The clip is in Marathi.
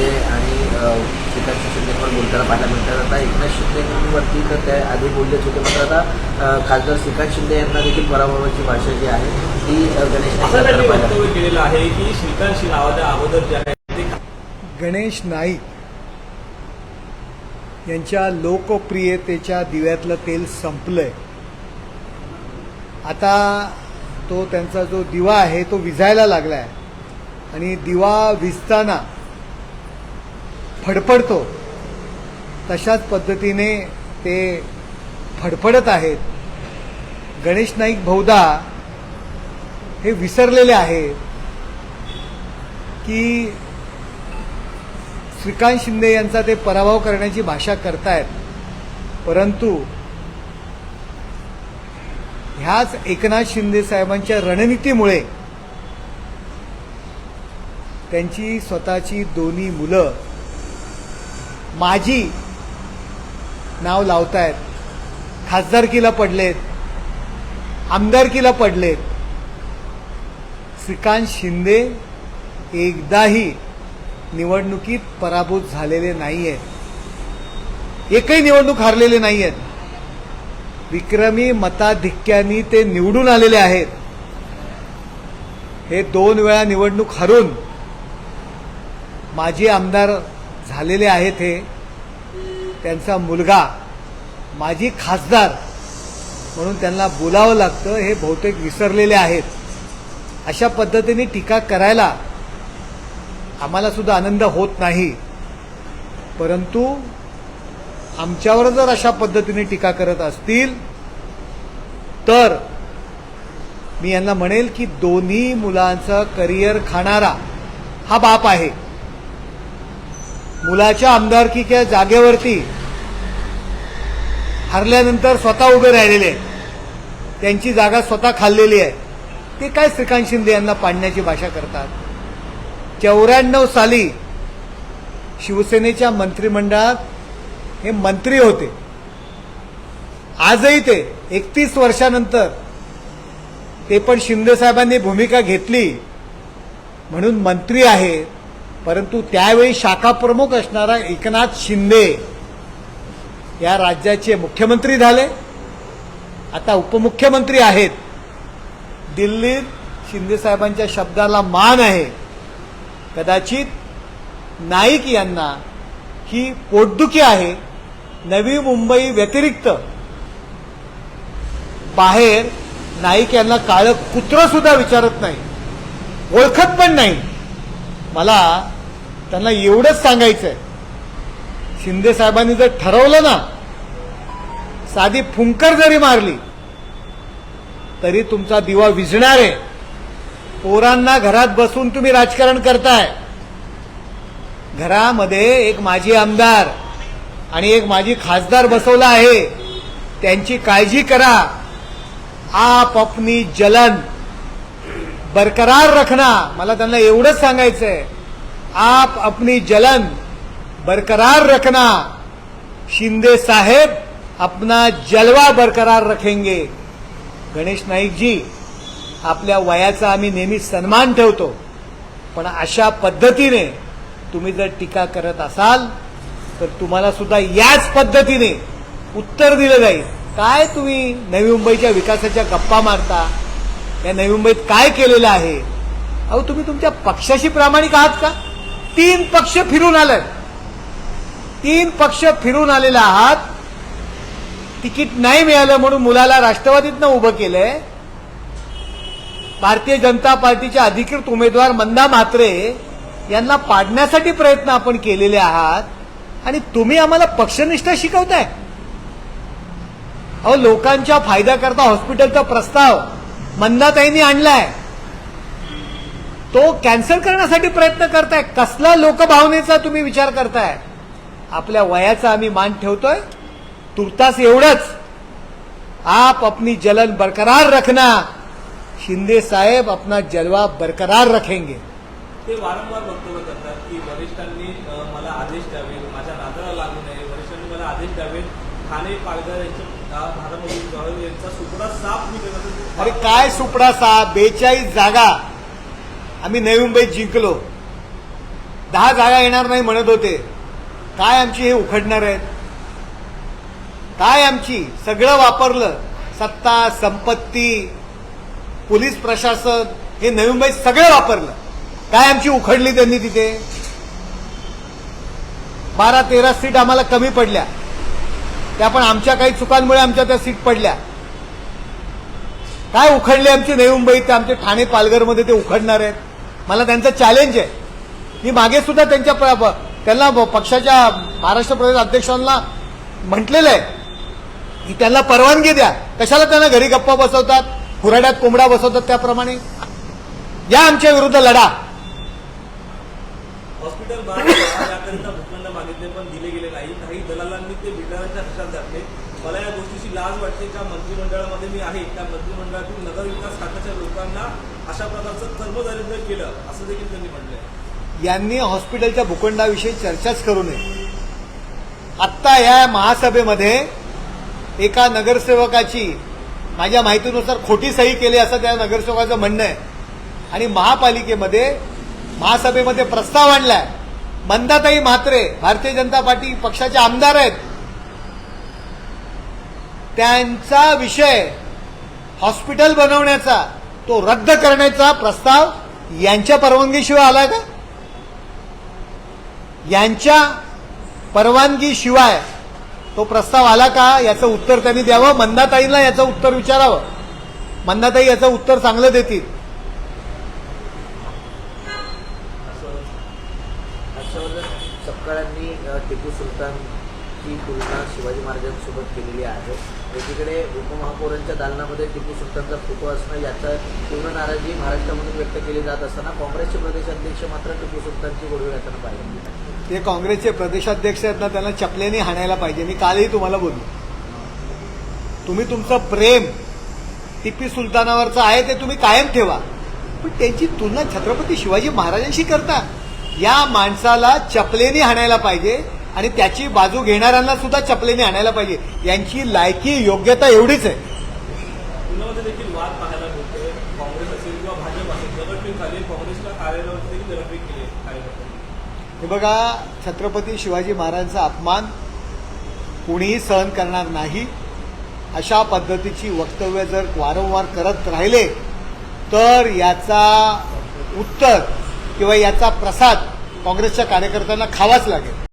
शिंदे आणि श्रीकांत शिंदेवर बोलताना पाहायला मिळतात. आता एकनाथ शिंदेवरती तर त्या आधी बोललेच होते मात्र आता खासदार श्रीकांत शिंदे यांना देखील पराभवाची भाषा जी आहे ती गणेश वक्तव्य केलेलं आहे की श्रीकांत शिंदे अगोदर जे आहे ते गणेश नाईक यांच्या लोकप्रियतेच्या दिव्यातलं तेल संपलंय. आता तो त्यांचा जो दिवा आहे तो विझायला लागलाय. आणि दिवा विझताना फडफडतो. तशाच पद्धतीने ते फडफडत आहेत. गणेश नाईक बहुधा हे विसरलेले आहेत की श्रीकांत शिंदे यांचा ते पराभव करण्याची भाषा करतायत. परंतु ह्याच एकनाथ शिंदे साहेबांच्या रणनीतीमुळे त्यांची स्वतःची दोन्ही मुलं माझी नाव लावतायत. खासदारकीला पडलेत. आमदारकीला पडलेत. श्रीकांत शिंदे एकदाही निवडणुकीत पराभूत झालेले नाही आहेत एकही निवडणूक हारलेले नाही आहेत विक्रमी मताधिक्यानी ते निवडून आलेले आहेत. हे दोन वेळा निवडणूक हरून माजी आमदार झालेले आहेत हे. त्यांचा मुलगा माजी खासदार म्हणून त्यांना बोलावं लागतं हे बहुतेक विसरलेले आहेत. अशा पद्धतीने टीका करायला आम्हाला सुद्धा आनंद होत नाही. परंतु आमच्यावर जर अशा पद्धतीने टीका करत असतील तर मी यांना म्हणेल की दोन्ही मुलांचं करिअर खाणारा हा बाप आहे. मुलाच्या आमदारकीच्या जागेवरती हरल्यानंतर स्वतः उभे राहिलेले त्यांची जागा स्वतः खाल्लेली आहे. ते काय श्रीकांत शिंदे यांना पाडण्याची भाषा करतात? चौऱ्याण्णव साली शिवसेनेच्या मंत्रिमंडळात हे मंत्री होते. आजही ते एकतीस वर्षानंतर ते पण शिंदे साहेबांनी भूमिका घेतली म्हणून मंत्री आहे परंतु त्यावेळी शाखा प्रमुख असणारा एकनाथ शिंदे या राज्याचे मुख्यमंत्री झाले. आता उपमुख्यमंत्री आहेत. दिल्लीत शिंदेसाहेबांच्या शब्दाला मान आहे. कदाचित नाईक यांना ही पोटदुखी आहे. नवी मुंबई व्यतिरिक्त बाहेर नाईक यांना काळं कुत्रं सुद्धा विचारत नाही. ओळखत पण नाही. मला त्यांना एवढंच सांगायचंय. शिंदे साहेबांनी जर ठरवलं ना साधी फुंकर जरी मारली तरी तुमचा दिवा विझणार आहे. पोरांना घरात बसून तुम्ही राजकारण करताय. घरामध्ये एक माजी आमदार आणि एक माजी खासदार बसवला आहे. त्यांची काळजी करा. आप अपनी जलन. बरकरार रखना. मला त्यांना एवढंच सांगायचंय. आप अपनी जलन बरकरार रखना. शिंदे साहेब अपना जलवा बरकरार रखेंगे. गणेश नाईक जी आपल्या वयाचा आम्ही नेहमी सन्मान ठेवतो. पण अशा पद्धतीने तुम्ही जर टीका करत असाल तर तुम्हाला सुद्धा याच पद्धतीने उत्तर दिलं जाईल. काय तुम्ही नवी मुंबईच्या विकासाच्या गप्पा मारता? या नवी मुंबईत काय केलेलं आहे? अहो तुम्ही तुमच्या पक्षाशी प्रामाणिक आहात का? तीन पक्ष फिरून आलात तीन पक्ष फिरून आलेला आहात. तिकीट नाही मिळालं म्हणून मुलाला राष्ट्रवादीतनं उभं केलंय. भारतीय जनता पार्टीचे अधिकृत उमेदवार मंदा म्हात्रे यांना पाडण्यासाठी प्रयत्न आपण केलेले आहात. आणि तुम्ही आम्हाला पक्षनिष्ठा शिकवताय. अहो लोकांच्या फायद्याकरता हॉस्पिटलचा प्रस्ताव मंदाताईंनी आणलाय. तो कॅन्सल करण्यासाठी प्रयत्न करताय. कसला लोकभावनेचा तुम्ही विचार करताय? आपल्या वयाचा आम्ही मान ठेवतोय. तुर्तास एवढंच. आप अपनी जलन बरकरार रखना. शिंदे साहेब अपना जलवा बरकरार रखेंगे. ते वारंवार वक्तव्य करतात की वरिष्ठांनी मला आदेश द्यावेत माझ्या नादाला लागू नये. वरिष्ठांनी मला आदेश द्यावेत. ठाणे पालघर यांच्या अरे काय सुपडा साप बेचाळीस जागा. आम्ही नवी मुंबईत जिंकलो. दहा जागा येणार नाही म्हणत होते. काय आमची हे उखडणार आहेत? काय आमची? सगळं वापरलं. सत्ता संपत्ती पोलीस प्रशासन हे नवी मुंबईत सगळं वापरलं. काय आमची उखडली त्यांनी तिथे? बारा तेरा सीट आम्हाला कमी पडल्या. त्या पण आमच्या काही चुकांमुळे आमच्या त्या सीट पडल्या. काय उखडले आमची नवी मुंबईत? ते आमचे ठाणे पालघरमध्ये ते उखडणार आहेत. मला त्यांचं चॅलेंज आहे. मी मागे सुद्धा त्यांच्या त्यांना पक्षाच्या महाराष्ट्र प्रदेश अध्यक्षांना म्हटलेलं आहे की त्यांना परवानगी द्या. कशाला त्यांना घरी गप्पा बसवतात? खुराड्यात कोंबडा बसवतात त्याप्रमाणे? या आमच्या विरुद्ध लढा. हॉस्पिटल बांधलं याकरिता भूखंड मागितले पण दिले गेले नाही काही दलालांनी ते बिल्डरांच्या खिशात घातले मला या गोष्टीची लाज वाटते ज्या मंत्रिमंडळामध्ये मी आहे त्या मंत्रिमंडळातील नगर विकास खात्याच्या लोकांना अशा प्रकारचं कर्मदारिद्र्य केलं असं देखील त्यांनी म्हटलंय. यांनी हॉस्पिटलच्या भूखंडाविषयी चर्चाच करू नये. आत्ता या महासभेमध्ये एका नगरसेवकाची माझ्या माहितीनुसार खोटी सही केली असं त्या नगरसेवकाचं म्हणणं आहे. आणि महापालिकेमध्ये महासभेमध्ये प्रस्ताव आणलाय. मंदाताई म्हात्रे भारतीय जनता पार्टी पक्षाचे आमदार आहेत. त्यांचा विषय हॉस्पिटल बनवण्याचा तो रद्द करण्याचा प्रस्ताव यांच्या परवानगीशिवाय आला का? यांच्या परवानगीशिवाय तो प्रस्ताव आला का? याचं उत्तर त्यांनी द्यावं. मंदाताईंना याचं उत्तर विचारावं. मंदाताई याचं उत्तर चांगलं देतील. हर्षवर्धन सपकाळांनी ती तुलना शिवाजी महाराजांसोबत केलेली आहे. एकीकडे उपमहापौरांच्या दालनामध्ये टिपू सुलतानचा फोटो असणं याचा पूर्ण नाराजी महाराष्ट्रामधून व्यक्त केली जात असताना काँग्रेसचे प्रदेशाध्यक्ष मात्र टिपू सुलतानची गोडवी घालताना पाहिजे ते काँग्रेसचे प्रदेशाध्यक्ष आहेत ना त्यांना चपलेने हाणायला पाहिजे. मी कालही तुम्हाला बोललो. तुम्ही तुमचं प्रेम टिपी सुलतानावरचं आहे ते तुम्ही कायम ठेवा. पण त्यांची तुलना छत्रपती शिवाजी महाराजांशी करता. या माणसाला चपलेने हाणायला पाहिजे आणि त्याची बाजू घेणाऱ्यांना सुद्धा चपलेने हाणायला पाहिजे. यांची लायकी योग्यता एवढीच आहे. हे बघा छत्रपती शिवाजी महाराजांचा अपमान कुणीही सहन करणार नाही. अशा पद्धतीची वक्तव्य जर वारंवार करत राहिले तर याचा उत्तर किंवा याचा प्रसाद काँग्रेसच्या कार्यकर्त्यांना खावाच लागेल.